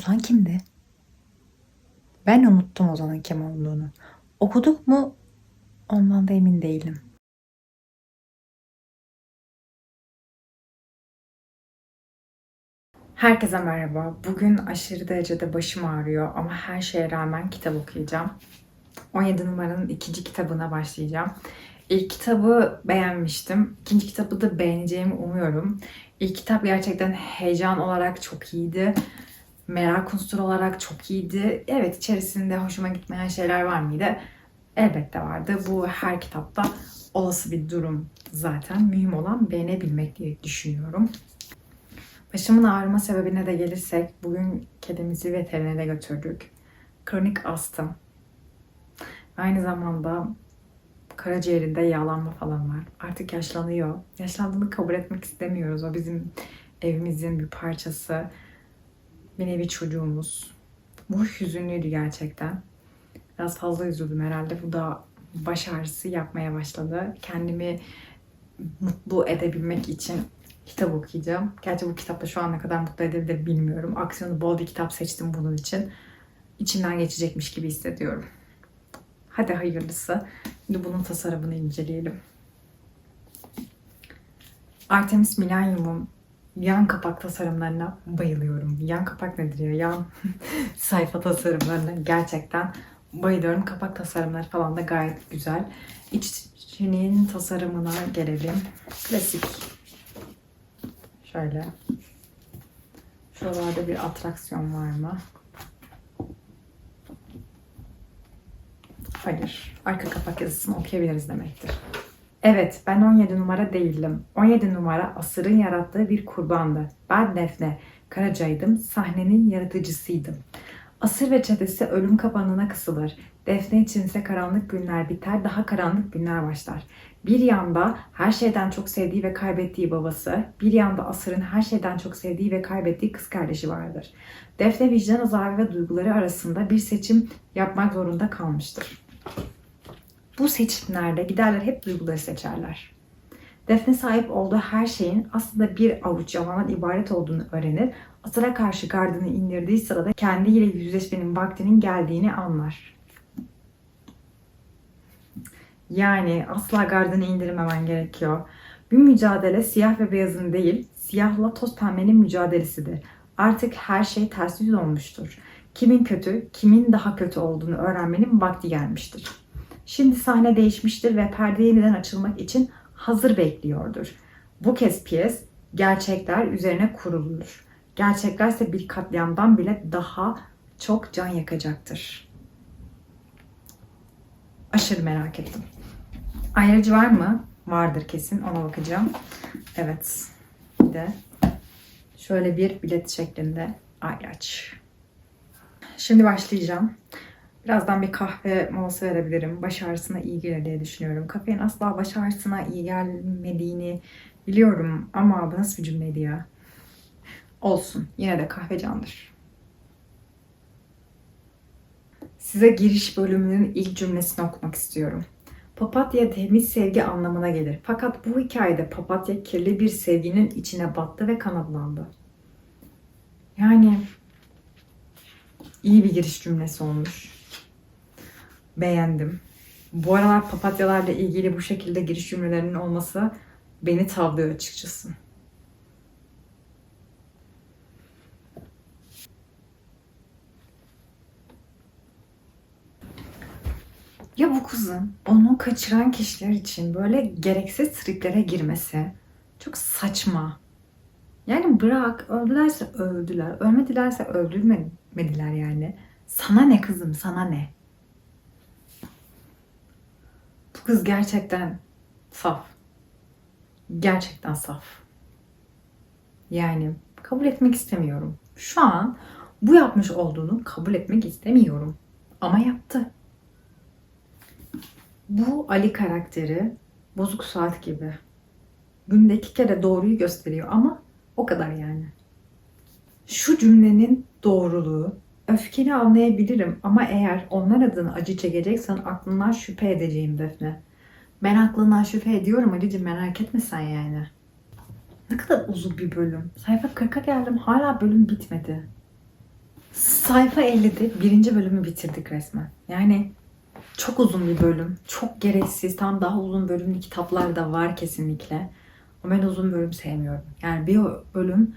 Ozan kimdi? Ben unuttum Ozan'ın kim olduğunu. Okuduk mu? Ondan da emin değilim. Herkese merhaba. Bugün aşırı derecede başım ağrıyor ama her şeye rağmen kitap okuyacağım. 17 numaranın ikinci kitabına başlayacağım. İlk kitabı beğenmiştim. İkinci kitabı da beğeneceğimi umuyorum. İlk kitap gerçekten heyecan olarak çok iyiydi. Merak unsuru olarak çok iyiydi. Evet içerisinde hoşuma gitmeyen şeyler var mıydı? Elbette vardı. Bu her kitapta olası bir durum zaten. Mühim olan beğenebilmek diye düşünüyorum. Başımın ağrıma sebebine de gelirsek bugün kedimizi veterinere götürdük. Kronik astım. Aynı zamanda karaciğerinde yağlanma falan var. Artık yaşlanıyor. Yaşlandığını kabul etmek istemiyoruz. O bizim evimizin bir parçası. Bir nevi çocuğumuz. Bu hüzünlüydü gerçekten. Biraz fazla üzüldüm herhalde. Bu da baş ağrısı yapmaya başladı. Kendimi mutlu edebilmek için kitap okuyacağım. Gerçi bu kitapla şu an ne kadar mutlu edebilir bilmiyorum. Aksiyonu bol bir kitap seçtim bunun için. İçimden geçecekmiş gibi hissediyorum. Hadi hayırlısı. Şimdi bunun tasarımını inceleyelim. Artemis Millennium'un yan kapak tasarımlarına bayılıyorum. Yan kapak nedir ya? Yan sayfa tasarımlarına gerçekten bayılıyorum. Kapak tasarımları falan da gayet güzel. İçinin tasarımına gelelim. Klasik. Şöyle. Şuralarda bir atraksiyon var mı? Hayır. Arka kapak yazısını okuyabiliriz demektir. Evet, ben 17 numara değildim. 17 numara asırın yarattığı bir kurbandı. Ben Defne, Karaca'ydım, sahnenin yaratıcısıydım. Asır ve çetesi ölüm kapanına kısılır. Defne içinse karanlık günler biter, daha karanlık günler başlar. Bir yanda her şeyden çok sevdiği ve kaybettiği babası, bir yanda Asır'ın her şeyden çok sevdiği ve kaybettiği kız kardeşi vardır. Defne vicdan azabı ve duyguları arasında bir seçim yapmak zorunda kalmıştır. Bu seçimlerde giderler hep duyguları seçerler. Defne sahip olduğu her şeyin aslında bir avuç yalandan ibaret olduğunu öğrenir. Asır'a karşı gardını indirdiği sırada kendiyle yüzleşmenin vaktinin geldiğini anlar. Yani asla gardını indirmemen gerekiyor. Bir mücadele siyah ve beyazın değil, siyahla toz pembenin mücadelesidir. Artık her şey ters yüz olmuştur. Kimin kötü, kimin daha kötü olduğunu öğrenmenin vakti gelmiştir. Şimdi sahne değişmiştir ve perde yeniden açılmak için hazır bekliyordur. Bu kez piyes gerçekler üzerine kurulur. Gerçekler ise bir katliamdan bile daha çok can yakacaktır. Aşırı merak ettim. Ayrıcı var mı? Vardır kesin. Ona bakacağım. Evet. Bir de şöyle bir bilet şeklinde ayraç. Şimdi başlayacağım. Birazdan bir kahve molası verebilirim. Baş ağrısına iyi gelir diye düşünüyorum. Kafein asla baş ağrısına iyi gelmediğini biliyorum ama bu nasıl bir cümleydi ya? Olsun. Yine de kahve candır. Size giriş bölümünün ilk cümlesini okumak istiyorum. Papatya temiz sevgi anlamına gelir. Fakat bu hikayede papatya kirli bir sevginin içine battı ve kana. Yani iyi bir giriş cümlesi olmuş. Beğendim. Bu aralar papatyalarla ilgili bu şekilde giriş cümlelerinin olması beni tavlıyor açıkçası. Ya bu kızın onu kaçıran kişiler için böyle gereksiz triplere girmesi çok saçma. Yani bırak öldülerse öldüler, ölmedilerse öldürmediler yani. Sana ne kızım sana ne? Bu kız gerçekten saf. Gerçekten saf. Yani kabul etmek istemiyorum. Şu an bu yapmış olduğunu kabul etmek istemiyorum. Ama yaptı. Bu Ali karakteri bozuk saat gibi. Günde iki kere doğruyu gösteriyor ama o kadar yani. Şu cümlenin doğruluğu, öfkeni anlayabilirim ama eğer onlar adına acı çekeceksen aklından şüphe edeceğim Defne. Ben aklından şüphe ediyorum Ali'cim merak etme sen yani. Ne kadar uzun bir bölüm. Sayfa 40'a geldim hala bölüm bitmedi. Sayfa 50'de birinci bölümü bitirdik resmen. Yani çok uzun bir bölüm. Çok gereksiz. Tam daha uzun bölümlü kitaplar da var kesinlikle. Ama ben uzun bölüm sevmiyorum. Yani bir bölüm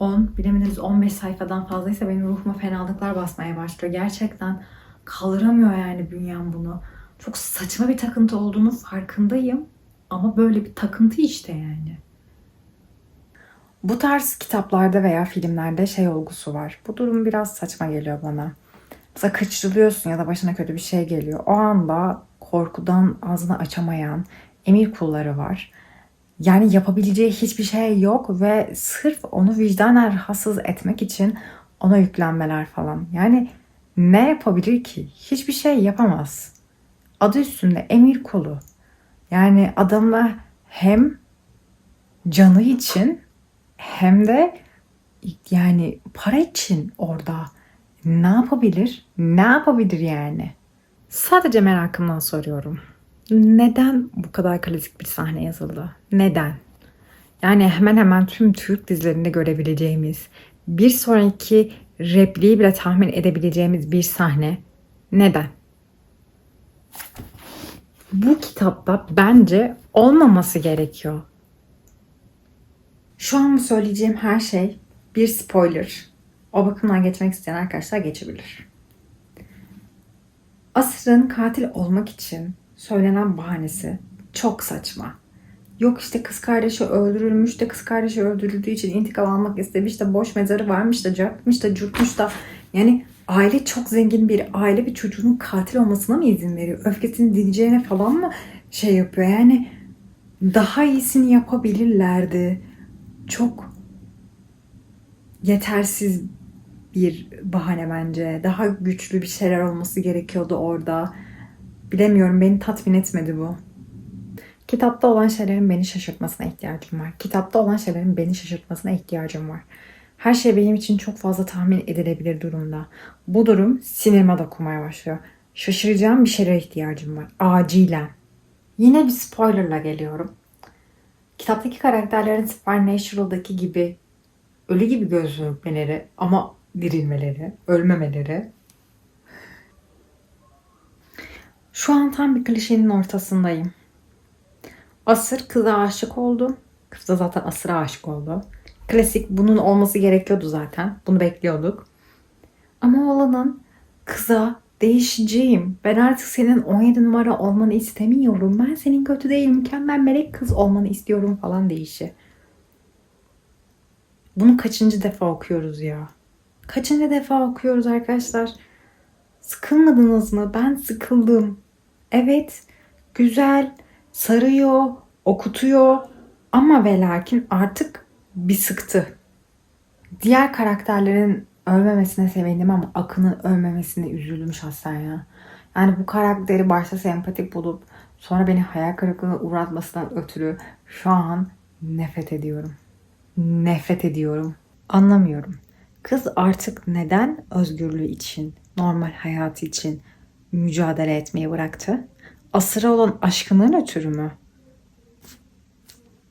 10, bilemediniz 15 sayfadan fazlaysa benim ruhuma fenalıklar basmaya başlıyor. Gerçekten kaldıramıyor yani bünyem bunu. Çok saçma bir takıntı olduğunu farkındayım. Ama böyle bir takıntı işte yani. Bu tarz kitaplarda veya filmlerde şey olgusu var. Bu durum biraz saçma geliyor bana. Mesela kaçırılıyorsun ya da başına kötü bir şey geliyor. O anda korkudan ağzını açamayan emir kulları var. Yani yapabileceği hiçbir şey yok ve sırf onu vicdanen rahatsız etmek için ona yüklenmeler falan. Yani ne yapabilir ki? Hiçbir şey yapamaz. Adı üstünde emir kulu. Yani adamla hem canı için hem de yani para için orada ne yapabilir? Ne yapabilir yani? Sadece merakımdan soruyorum. Neden bu kadar klasik bir sahne yazıldı? Neden? Yani hemen hemen tüm Türk dizilerinde görebileceğimiz, bir sonraki repliği bile tahmin edebileceğimiz bir sahne. Neden? Bu kitapta bence olmaması gerekiyor. Şu an söyleyeceğim her şey bir spoiler. O bakımdan geçmek isteyen arkadaşlar geçebilir. Asır'ın katil olmak için söylenen bahanesi çok saçma. Yok işte kız kardeşi öldürülmüş de kız kardeşi öldürüldüğü için intikam almak istemiş de boş mezarı varmış da cartmış da curtmuş da yani aile çok zengin bir aile bir çocuğun katil olmasına mı izin veriyor? Öfkesini dineceğine falan mı şey yapıyor? Yani daha iyisini yapabilirlerdi. Çok yetersiz bir bahane bence. Daha güçlü bir şeyler olması gerekiyordu orada. Bilemiyorum beni tatmin etmedi bu. Kitapta olan şeylerin beni şaşırtmasına ihtiyacım var. Kitapta olan şeylerin beni şaşırtmasına ihtiyacım var. Her şey benim için çok fazla tahmin edilebilir durumda. Bu durum sinirime dokunmaya başlıyor. Şaşıracağım bir şeylere ihtiyacım var. Acilen. Yine bir spoilerla geliyorum. Kitaptaki karakterlerin Supernatural'daki gibi ölü gibi gözükmeleri ama dirilmeleri, ölmemeleri. Şu an tam bir klişenin ortasındayım. Asır kıza aşık oldu. Kız da zaten Asır'a aşık oldu. Klasik bunun olması gerekiyordu zaten. Bunu bekliyorduk. Ama olanın kıza değişeceğim. Ben artık senin 17 numara olmanı istemiyorum. Ben senin kötü değil, mükemmel melek kız olmanı istiyorum falan değişi. Bunu kaçıncı defa okuyoruz ya? Kaçıncı defa okuyoruz arkadaşlar? Sıkılmadınız mı? Ben sıkıldım. Evet, güzel, sarıyor, okutuyor ama ve lakin artık bir sıktı. Diğer karakterlerin ölmemesine sevindim ama Akın'ın ölmemesine üzüldüm şahsen ya. Yani bu karakteri başta sempatik bulup sonra beni hayal kırıklığına uğratmasından ötürü şu an nefret ediyorum. Nefret ediyorum. Anlamıyorum. Kız artık neden özgürlüğü için, normal hayatı için mücadele etmeyi bıraktı? Asıra olan aşkından ötürü mü?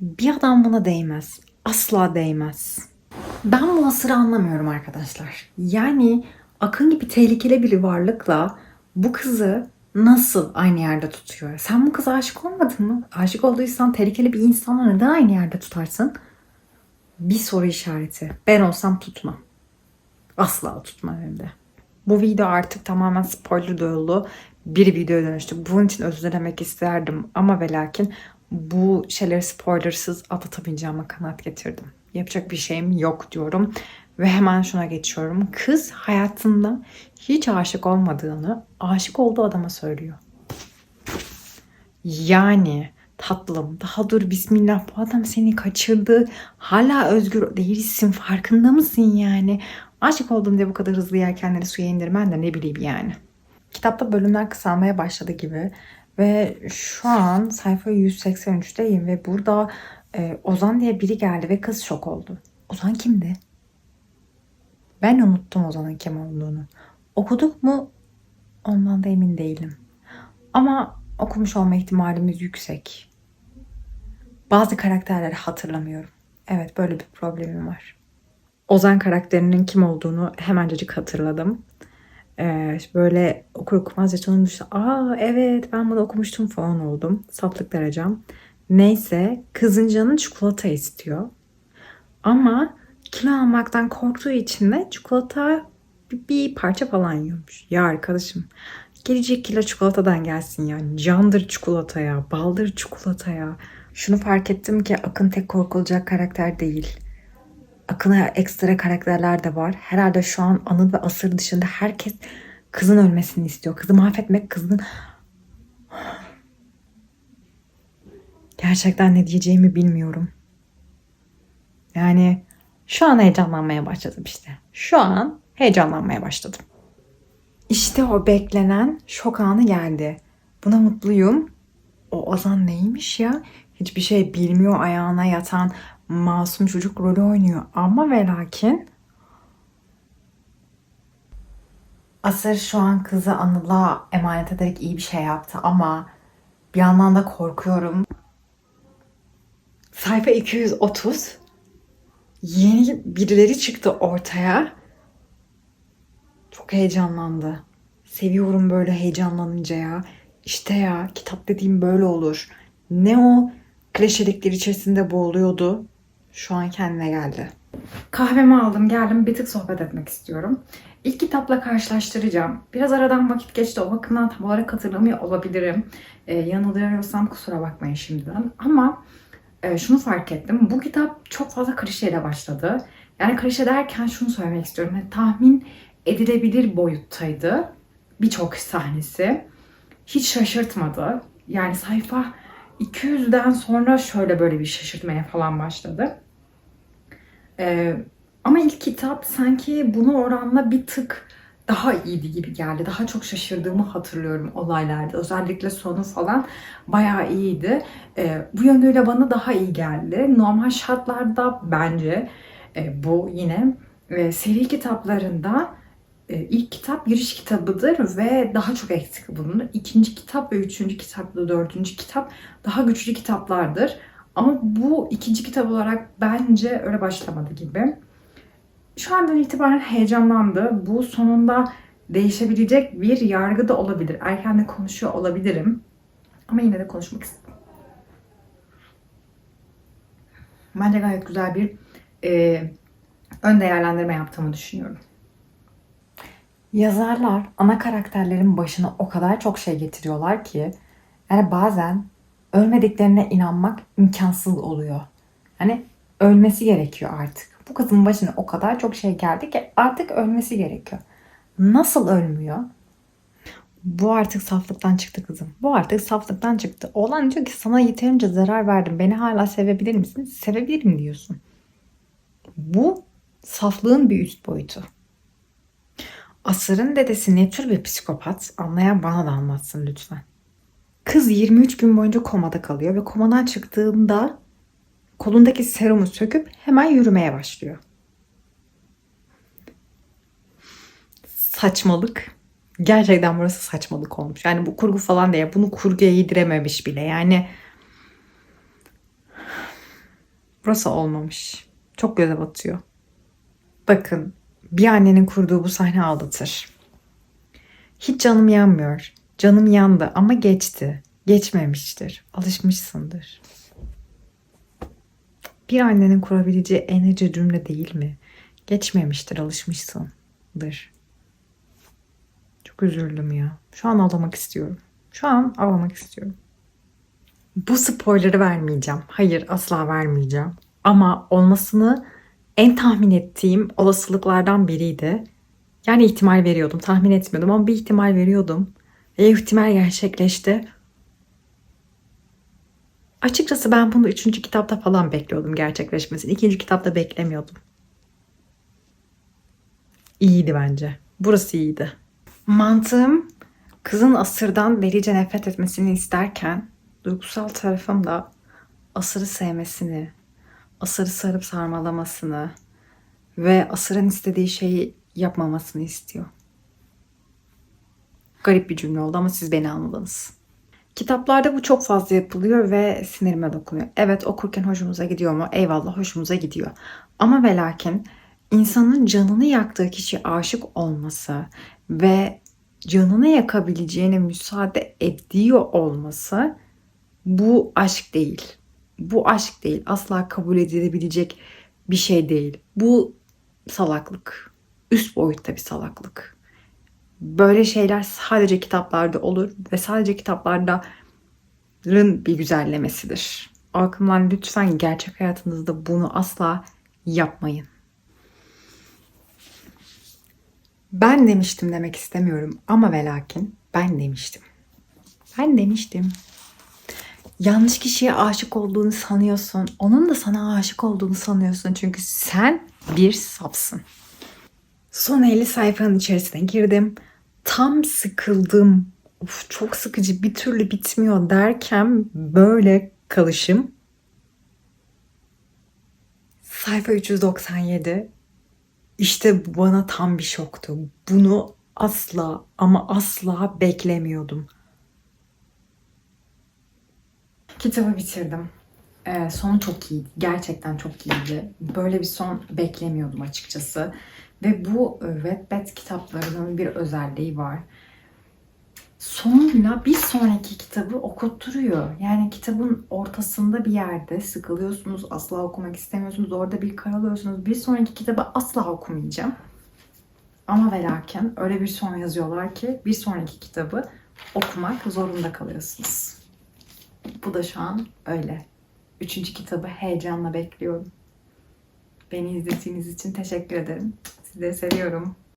Bir adam buna değmez. Asla değmez. Ben bu asırı anlamıyorum arkadaşlar. Yani Akın gibi tehlikeli bir varlıkla bu kızı nasıl aynı yerde tutuyor? Sen bu kıza aşık olmadın mı? Aşık olduysan tehlikeli bir insanla neden aynı yerde tutarsın? Bir soru işareti. Ben olsam tutmam. Asla tutmam hem de. Bu video artık tamamen spoiler dolu bir video dönüştü. Bunun için özür dilemek isterdim ama ve bu şeyleri spoilersız atlatabileceğime kanaat getirdim. Yapacak bir şeyim yok diyorum. Ve hemen şuna geçiyorum. Kız hayatında hiç aşık olmadığını aşık olduğu adama söylüyor. Yani tatlım daha dur bismillah bu adam seni kaçırdı. Hala özgür değilsin farkında mısın yani? Aşık oldum diye bu kadar hızlı yelkenleri suya indirmen de ne bileyim yani. Kitapta bölümler kısalmaya başladı gibi ve şu an sayfa 183'teyim ve burada e, Ozan diye biri geldi ve kız şok oldu. Ozan kimdi? Ben unuttum Ozan'ın kim olduğunu. Okuduk mu? Ondan da emin değilim. Ama okumuş olma ihtimalimiz yüksek. Bazı karakterleri hatırlamıyorum. Evet böyle bir problemim var. Ozan karakterinin kim olduğunu hemencecik hatırladım. Ee, böyle okur okumaz yaşamın düştü. Aa evet ben bunu okumuştum falan oldum. Saflık derecem. Neyse kızın canı çikolata istiyor. Ama kilo almaktan korktuğu için de çikolata bir parça falan yiyormuş. Ya arkadaşım gelecek kilo çikolatadan gelsin ya. Candır çikolataya, baldır çikolataya. Şunu fark ettim ki Akın tek korkulacak karakter değil. Akın'a ekstra karakterler de var. Herhalde şu an Anıl ve Asır dışında herkes kızın ölmesini istiyor. Kızı mahvetmek, kızın... Gerçekten ne diyeceğimi bilmiyorum. Yani şu an heyecanlanmaya başladım işte. Şu an heyecanlanmaya başladım. İşte o beklenen şok anı geldi. Buna mutluyum. O Ozan neymiş ya? Hiçbir şey bilmiyor ayağına yatan masum çocuk rolü oynuyor. Ama ve lakin Asır şu an kızı Anıl'a emanet ederek iyi bir şey yaptı ama bir yandan da korkuyorum. Sayfa 230 yeni birileri çıktı ortaya. Çok heyecanlandı. Seviyorum böyle heyecanlanınca ya. İşte ya kitap dediğim böyle olur. Ne o klişelikler içerisinde boğuluyordu. Şu an kendine geldi. Kahvemi aldım geldim bir tık sohbet etmek istiyorum. İlk kitapla karşılaştıracağım. Biraz aradan vakit geçti o bakımdan tam olarak hatırlamıyor olabilirim. Ee, yanılıyorsam kusura bakmayın şimdiden. Ama e, şunu fark ettim. Bu kitap çok fazla klişeyle başladı. Yani klişe derken şunu söylemek istiyorum. Yani tahmin edilebilir boyuttaydı. Birçok sahnesi. Hiç şaşırtmadı. Yani sayfa 200'den sonra şöyle böyle bir şaşırtmaya falan başladı. Ee, ama ilk kitap sanki bunu oranla bir tık daha iyiydi gibi geldi. Daha çok şaşırdığımı hatırlıyorum olaylarda. Özellikle sonu falan bayağı iyiydi. Ee, bu yönüyle bana daha iyi geldi. Normal şartlarda bence e, bu yine e, seri kitaplarında e, ilk kitap giriş kitabıdır ve daha çok eksik bulunur. İkinci kitap ve üçüncü kitap da dördüncü kitap daha güçlü kitaplardır. Ama bu ikinci kitap olarak bence öyle başlamadı gibi. Şu andan itibaren heyecanlandı. Bu sonunda değişebilecek bir yargı da olabilir. Erken de konuşuyor olabilirim. Ama yine de konuşmak istedim. Bence gayet güzel bir e, ön değerlendirme yaptığımı düşünüyorum. Yazarlar ana karakterlerin başına o kadar çok şey getiriyorlar ki yani bazen ölmediklerine inanmak imkansız oluyor. Hani ölmesi gerekiyor artık. Bu kızın başına o kadar çok şey geldi ki artık ölmesi gerekiyor. Nasıl ölmüyor? Bu artık saflıktan çıktı kızım. Bu artık saflıktan çıktı. Oğlan diyor ki sana yeterince zarar verdim. Beni hala sevebilir misin? Sevebilirim diyorsun. Bu saflığın bir üst boyutu. Asır'ın dedesi ne tür bir psikopat? Anlayan bana da anlatsın lütfen. Kız 23 gün boyunca komada kalıyor ve komadan çıktığında kolundaki serumu söküp hemen yürümeye başlıyor. Saçmalık. Gerçekten burası saçmalık olmuş. Yani bu kurgu falan değil. Bunu kurguya yedirememiş bile. Yani burası olmamış. Çok göze batıyor. Bakın bir annenin kurduğu bu sahne aldatır. Hiç canım yanmıyor. Canım yandı ama geçti. Geçmemiştir. Alışmışsındır. Bir annenin kurabileceği en ece cümle değil mi? Geçmemiştir, alışmışsındır. Çok üzüldüm ya. Şu an ağlamak istiyorum. Şu an ağlamak istiyorum. Bu spoiler'ı vermeyeceğim. Hayır, asla vermeyeceğim. Ama olmasını en tahmin ettiğim olasılıklardan biriydi. Yani ihtimal veriyordum. Tahmin etmiyordum ama bir ihtimal veriyordum. Ve ihtimal gerçekleşti. Açıkçası ben bunu üçüncü kitapta falan bekliyordum gerçekleşmesini. İkinci kitapta beklemiyordum. İyiydi bence. Burası iyiydi. Mantığım kızın asırdan delice nefret etmesini isterken duygusal tarafım da asırı sevmesini, asırı sarıp sarmalamasını ve asırın istediği şeyi yapmamasını istiyor. Garip bir cümle oldu ama siz beni anladınız. Kitaplarda bu çok fazla yapılıyor ve sinirime dokunuyor. Evet okurken hoşumuza gidiyor mu? Eyvallah hoşumuza gidiyor. Ama ve lakin insanın canını yaktığı kişiye aşık olması ve canını yakabileceğine müsaade ediyor olması bu aşk değil. Bu aşk değil. Asla kabul edilebilecek bir şey değil. Bu salaklık. Üst boyutta bir salaklık. Böyle şeyler sadece kitaplarda olur ve sadece kitaplarda bir güzellemesidir. O bakımdan lütfen gerçek hayatınızda bunu asla yapmayın. Ben demiştim demek istemiyorum ama ve lakin ben demiştim. Ben demiştim. Yanlış kişiye aşık olduğunu sanıyorsun. Onun da sana aşık olduğunu sanıyorsun. Çünkü sen bir sapsın. Son 50 sayfanın içerisine girdim. Tam sıkıldım. Of, çok sıkıcı bir türlü bitmiyor derken böyle kalışım. Sayfa 397. İşte bu bana tam bir şoktu. Bunu asla ama asla beklemiyordum. Kitabı bitirdim. Ee, sonu çok iyiydi. Gerçekten çok iyiydi. Böyle bir son beklemiyordum açıkçası. Ve bu e, Wattpad kitaplarının bir özelliği var. Sonuyla bir sonraki kitabı okutturuyor. Yani kitabın ortasında bir yerde sıkılıyorsunuz, asla okumak istemiyorsunuz, orada bir karalıyorsunuz. Bir sonraki kitabı asla okumayacağım. Ama ve lakin öyle bir son yazıyorlar ki bir sonraki kitabı okumak zorunda kalıyorsunuz. Bu da şu an öyle. Üçüncü kitabı heyecanla bekliyorum. Beni izlediğiniz için teşekkür ederim. Sizi seviyorum.